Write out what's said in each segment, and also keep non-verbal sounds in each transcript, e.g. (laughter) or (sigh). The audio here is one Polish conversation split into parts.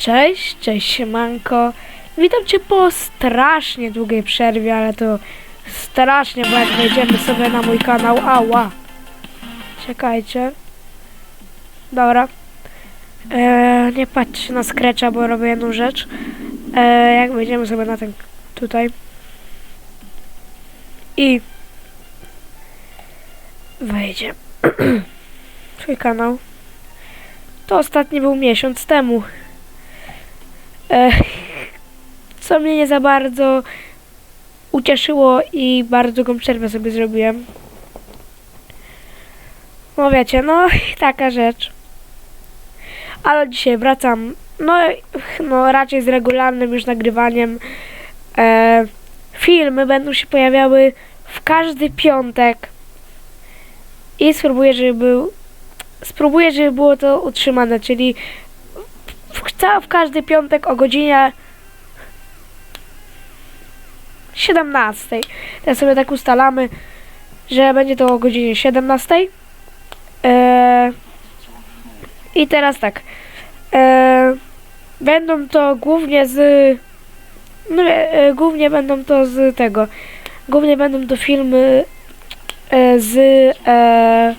Cześć, cześć siemanko. Witam Cię po strasznie długiej przerwie, ale to strasznie, bo jak wejdziemy sobie na mój kanał, ała. Czekajcie. Dobra. E, nie patrzcie na Scratcha, bo robię jedną rzecz. E, jak wejdziemy sobie na ten tutaj. I wejdzie (clears throat) twój kanał. To ostatni był miesiąc temu. Co mnie nie za bardzo ucieszyło i bardzo długą przerwę sobie zrobiłem. No wiecie, no taka rzecz. Ale dzisiaj wracam, no, no raczej z regularnym już nagrywaniem. E, filmy będą się pojawiały w każdy piątek. I spróbuję, żeby był spróbuję, żeby było to utrzymane, czyli w, w każdy piątek o godzinie 17. Teraz sobie tak ustalamy, że będzie to o godzinie 17. Eee, I teraz tak. Eee, będą to głównie z. No, e, głównie będą to z tego. Głównie będą to filmy e, z e,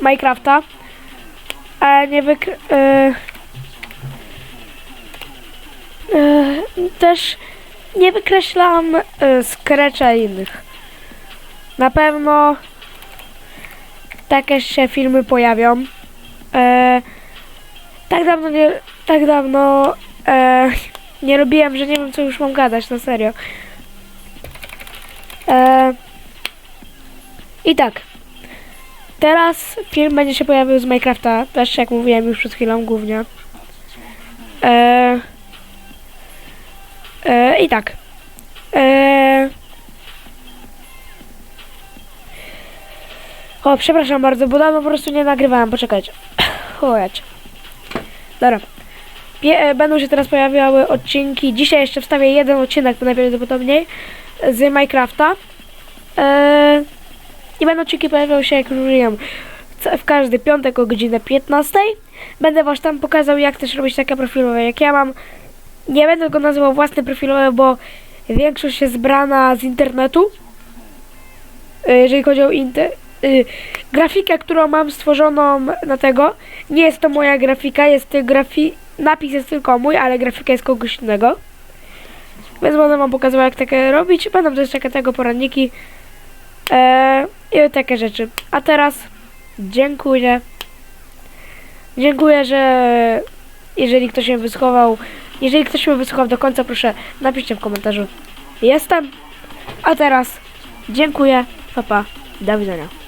Minecrafta. A nie wykry... E, też nie wykreślam e, i innych. Na pewno takie się filmy pojawią. E, tak dawno nie... Tak dawno e, nie robiłem, że nie wiem co już mam gadać, na serio. E, I tak. Teraz film będzie się pojawił z Minecrafta, też jak mówiłem już przed chwilą głównie. I tak. E, o, przepraszam bardzo, bo dawno po prostu nie nagrywałem, poczekajcie. (coughs) Chowajcie. Dobra. E, będą się teraz pojawiały odcinki. Dzisiaj jeszcze wstawię jeden odcinek najprawdopodobniej z Minecrafta. E, i będą odcinki pojawiały się, jak już mówiłem, w każdy piątek o godzinę 15. Będę was tam pokazał, jak też robić takie profilowe, jak ja mam. Nie będę go nazywał własne profilowe, bo większość jest zbrana z internetu. Y, Jeżeli chodzi o inter... y, grafikę, którą mam stworzoną na tego, nie jest to moja grafika, jest grafi... Napis jest tylko mój, ale grafika jest kogoś innego. Więc będę wam pokazywał, jak takie robić. Będą też takie tego poradniki. Eee, I takie rzeczy. A teraz dziękuję. Dziękuję, że jeżeli ktoś mnie wysłuchał, jeżeli ktoś mnie wysłuchał do końca, proszę napiszcie w komentarzu. Jestem. A teraz dziękuję. Papa. Do widzenia.